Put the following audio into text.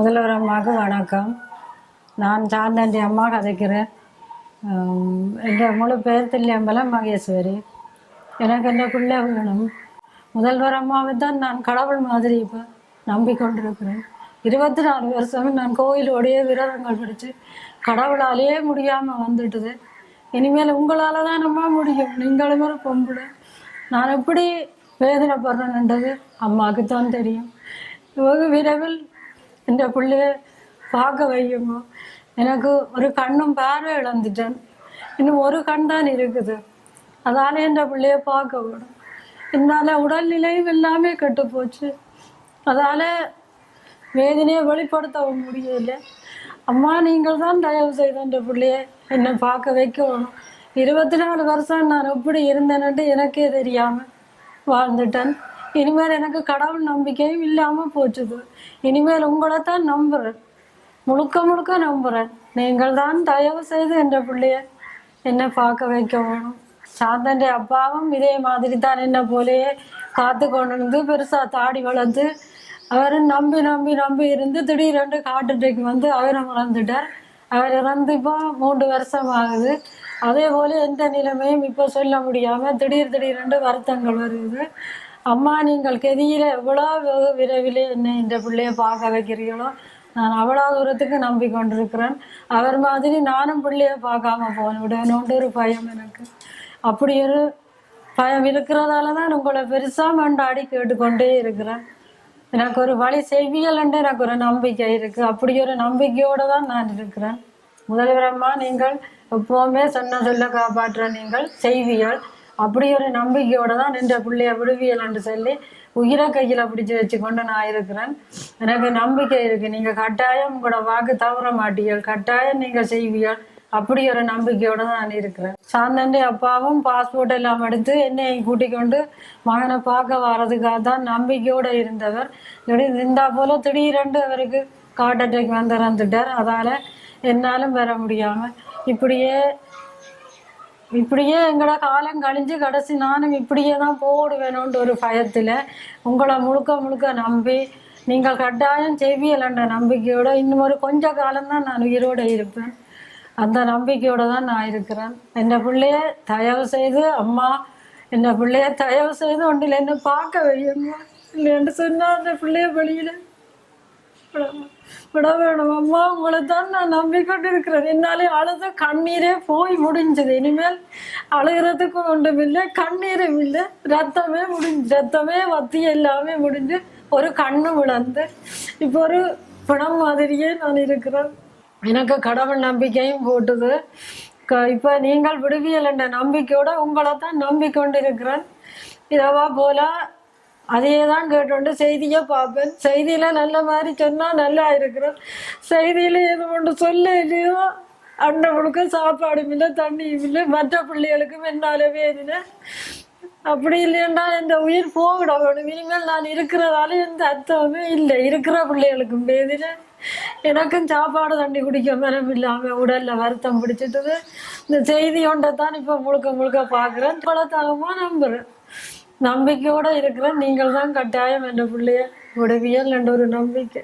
முதல்வர் அம்மாவுக்கு வணக்கம். நான் சாந்தாண்டி அம்மா கதைக்கிறேன். எங்கள் முழு பேர் தில்லியம்பலம் மகேஸ்வரி. எனக்கு என்ன பிள்ளை வேணும் முதல்வர் அம்மாவை தான் நான் கடவுள் மாதிரி இப்போ நம்பிக்கொண்டிருக்கிறேன். இருபத்தி நாலு வருஷம் நான் கோயிலோடைய விரதங்கள் பிடிச்சி கடவுளாலேயே முடியாமல் வந்துட்டுது. இனிமேல் உங்களால் தான் நம்ம முடியும். நீங்களும் ஒரு பொம்பளை. நான் எப்படி வேதனைப்படுறேன்ன்றது அம்மாவுக்கு தான் தெரியும். வெகு விரைவில் இந்த பிள்ளைய பார்க்க வையுங்க எனக்கு ஒரு கண்ணும் பார்வை இழந்துட்டேன் இன்னும் ஒரு கண் தான் இருக்குது அதால இந்த பிள்ளைய பார்க்க விடும் என்னால் உடல்நிலையும் எல்லாமே கெட்டு போச்சு அதால் வேதனையை வெளிப்படுத்தவும் முடியல அம்மா நீங்கள் தான் தயவு செய்த அந்த பிள்ளைய என்னை பார்க்க வைக்கணும் இருபத்தி நாலு வருஷம் நான் எப்படி இருந்தேன்ட்டு எனக்கே தெரியாமல் வாழ்ந்துட்டேன் இனிமேல் எனக்கு கடவுள் நம்பிக்கையும் இல்லாமல் போச்சுது. இனிமேல் உங்களை தான் நம்புகிறேன் முழுக்க முழுக்க நம்புகிறேன் நீங்கள் தான் தயவு செய்து என்ற பிள்ளைய என்னை பார்க்க வைக்க வேணும் சாந்தன் அப்பாவும் இதே மாதிரி தான் என்ன போலயே காத்து கொண்டு இருந்து பெருசாக தாடி வளர்த்து அவர் நம்பி நம்பி நம்பி இருந்து திடீரென்று காட்டுட்டைக்கு வந்து அவரை மறந்துட்டார். அவர் இறந்து இப்போ மூன்று வருஷம் ஆகுது அதே போல எந்த நிலைமையும் இப்போ சொல்ல முடியாமல் திடீர் திடீரென்று வருத்தங்கள் வருது. அம்மா நீங்கள் கெதியில் எவ்வளோ வெகு விரைவில் என்னை இந்த பிள்ளையை பார்க்க வைக்கிறீங்களோ நான் அவ்வளோ தூரத்துக்கு நம்பி கொண்டிருக்கிறேன். அவர் மாதிரி நானும் பிள்ளைய பார்க்காம போன விடணுன்ற ஒரு பயம் எனக்கு. அப்படி ஒரு பயம் இருக்கிறதால தான் உங்களை பெருசாக மண்டாடி கேட்டுக்கொண்டே இருக்கிறேன். எனக்கு ஒரு வழி செய்வியல்ன்ட்டு எனக்கு ஒரு நம்பிக்கை இருக்குது அப்படி ஒரு நம்பிக்கையோடு தான் நான் இருக்கிறேன். முதல்வரம்மா நீங்கள் எப்போவுமே சொன்ன சொல்ல காப்பாற்ற நீங்கள் செய்வியல் அப்படி ஒரு நம்பிக்கையோடு தான் நின்ற பிள்ளைய விடுவியல் என்று சொல்லி உயிரை கையில் பிடிச்சி வச்சுக்கொண்டு நான் இருக்கிறேன். எனக்கு நம்பிக்கை இருக்குது நீங்கள் கட்டாயம் உங்களோட வாக்கு தவற மாட்டீர்கள். கட்டாயம் நீங்கள் செய்வீர்கள். அப்படி ஒரு நம்பிக்கையோடு தான் நான் இருக்கிறேன். சாந்தண்டி அப்பாவும் பாஸ்போர்ட் எல்லாம் எடுத்து என்னை கூட்டிக் கொண்டு மகனை பார்க்க வர்றதுக்காக தான் நம்பிக்கையோடு இருந்தவர். இருந்தா போல திடீரென்று அவருக்கு ஹார்ட் அட்டாக் வந்து இறந்துட்டார் அதால் என்னாலும் வர முடியாமல் இப்படியே இப்படியே எங்களோட காலம் கழிஞ்சு கடைசி நானும் இப்படியே தான் போடுவேணும்ன்ற ஒரு பயத்தில் உங்களை முழுக்க முழுக்க நம்பி நீங்கள் கட்டாயம் செய்வியலன்ற நம்பிக்கையோட இன்னும் ஒரு கொஞ்ச காலம்தான் நான் உயிரோடு இருப்பேன். அந்த நம்பிக்கையோட தான் நான் இருக்கிறேன். என் பிள்ளைய தயவு செய்து அம்மா என் பிள்ளைய தயவு செய்து ஒன்றில் என்ன பார்க்க வையுங்க. இல்லைன்னு சொன்னால் அந்த பிள்ளைய வெளியில் விட வேணும். அம்மா உங்களை தான் நான் நம்பிக்கொண்டு இருக்கிறேன் என்னாலே அழுத கண்ணீரே போய் முடிஞ்சது. இனிமேல் அழுகிறதுக்கும் ஒன்றும் இல்லை கண்ணீரும் இல்லை. ரத்தமே முடிஞ்சு ரத்தமே வத்தி எல்லாமே முடிஞ்சு ஒரு கண்ணு விளந்து இப்போ ஒரு பிணம் மாதிரியே நான் இருக்கிறேன். எனக்கு கடவுள் நம்பிக்கையும் போட்டுது. க இப்போ நீங்கள் விடுவியல் என்ற நம்பிக்கையோட உங்களை தான் நம்பிக்கொண்டு இருக்கிறேன் இரவா போல அதையே தான் கேட்டுண்டு செய்தியை பார்ப்பேன். செய்தியில் நல்ல மாதிரி சொன்னால் நல்லா இருக்கிறேன் செய்தியில் எது ஒன்று சொல்ல இல்லையோ அண்டை முழுக்க சாப்பாடும் இல்லை தண்ணியும் இல்லை மற்ற பிள்ளைகளுக்கும் என்னால வேதினை. அப்படி இல்லைன்னா இந்த உயிர் போகிடும் வேணும் இனிமேல் நான் இருக்கிறதால எந்த அர்த்தமுமே இல்லை. இருக்கிற பிள்ளைகளுக்கும் வேதினை. எனக்கும் சாப்பாடு தண்ணி குடிக்க மனம் இல்லாமல் உடல்ல வருத்தம் பிடிச்சிட்டது. இந்த செய்தி ஒன்றை தான் இப்போ முழுக்க முழுக்க பார்க்குறேன். பலத்தகமாக நம்புகிறேன் நம்பிக்கையோட இருக்கிறேன். நீங்கள் தான் கட்டாயம் என்ற பிள்ளைய உடவியல் என்ற ஒரு நம்பிக்கை.